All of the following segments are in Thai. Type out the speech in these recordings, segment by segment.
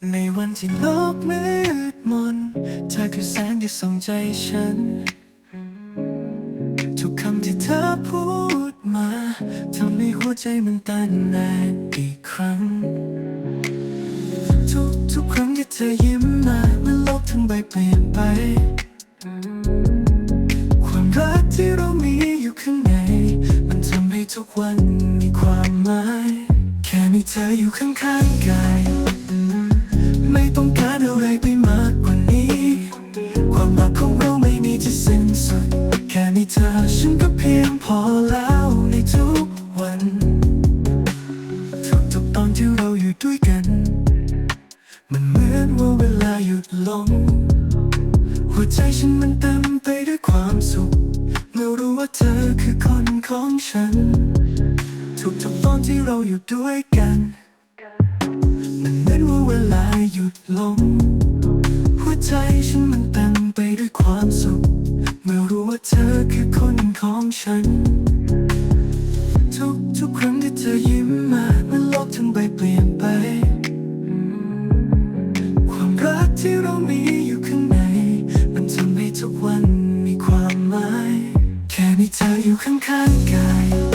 ในวันที่โลกมืดมน เธอคือแสงที่ส่องใจฉัน ทุกคำที่เธอพูดมาทำให้หัวใจมันเต้นแรงอีกครั้ง ทุกทุกครั้งที่เธอยิ้มมาเมื่อโลกทั้งใบเปลี่ยนไป ความรักที่เรามีอยู่ข้างใน มันทำให้ทุกวันมีความหมาย แค่มีเธออยู่ข้างๆกาย ไม่ต้องการอะไรไปมากกว่านี้ ความรักของเราไม่มีที่สิ้นสุด แค่มีเธอฉันก็เพียงพอแล้วในทุกวันทุกๆตอนที่เราอยู่ด้วยกัน มันเหมือนว่าเวลาหยุดลง หัวใจฉันมันเต็มไปด้วยความสุขเมื่อรู้ว่าเธอคือคนของฉัน ทุกๆตอนที่เราอยู่ด้วยกัน มันเหมือนว่าเวลา ดลง หัวใจฉันมันเต็มไปด้วยความสุข เมื่อรู้ว่าเธอคือคนของฉัน ทุกทุกครั้งที่เธอยิ้มมาเมื่อโลกทั้งใบเปลี่ยนไป ความรักที่เรามีอยู่ข้างใน มันทำให้ทุกวันมีความหมาย แค่มีเธออยู่ข้างๆกาย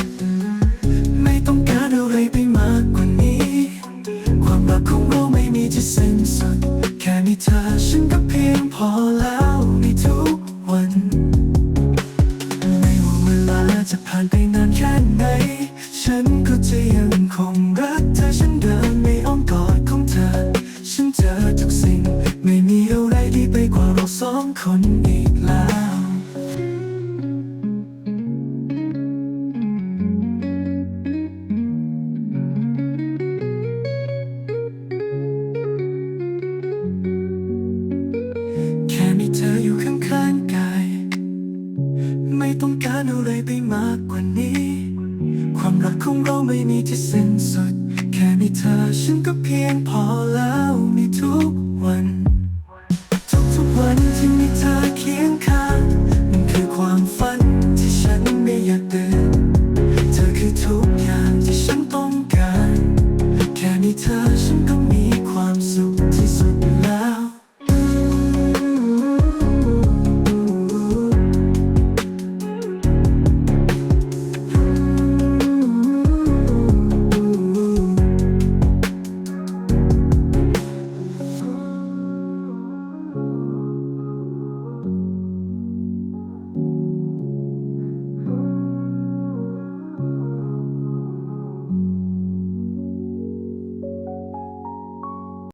้นสุด แค่มีเธอฉันก็เพียงพอแล้วในทุกวันไม่ว่าเวลาจะผ่านไปนานแค่ไหน ฉันก็จะยังคงรักเธอฉันเดินในอ้อมกอดของเธอ ฉันเจอทุกสิ่ง ไม่มีอะไรดีไปกว่าเราสองคนอีการอะไรไปมากกว่านี้ ความรักของเราไม่มีที่สิ้นสุด แค่มีเธอฉันก็เพียงพอแล้วมี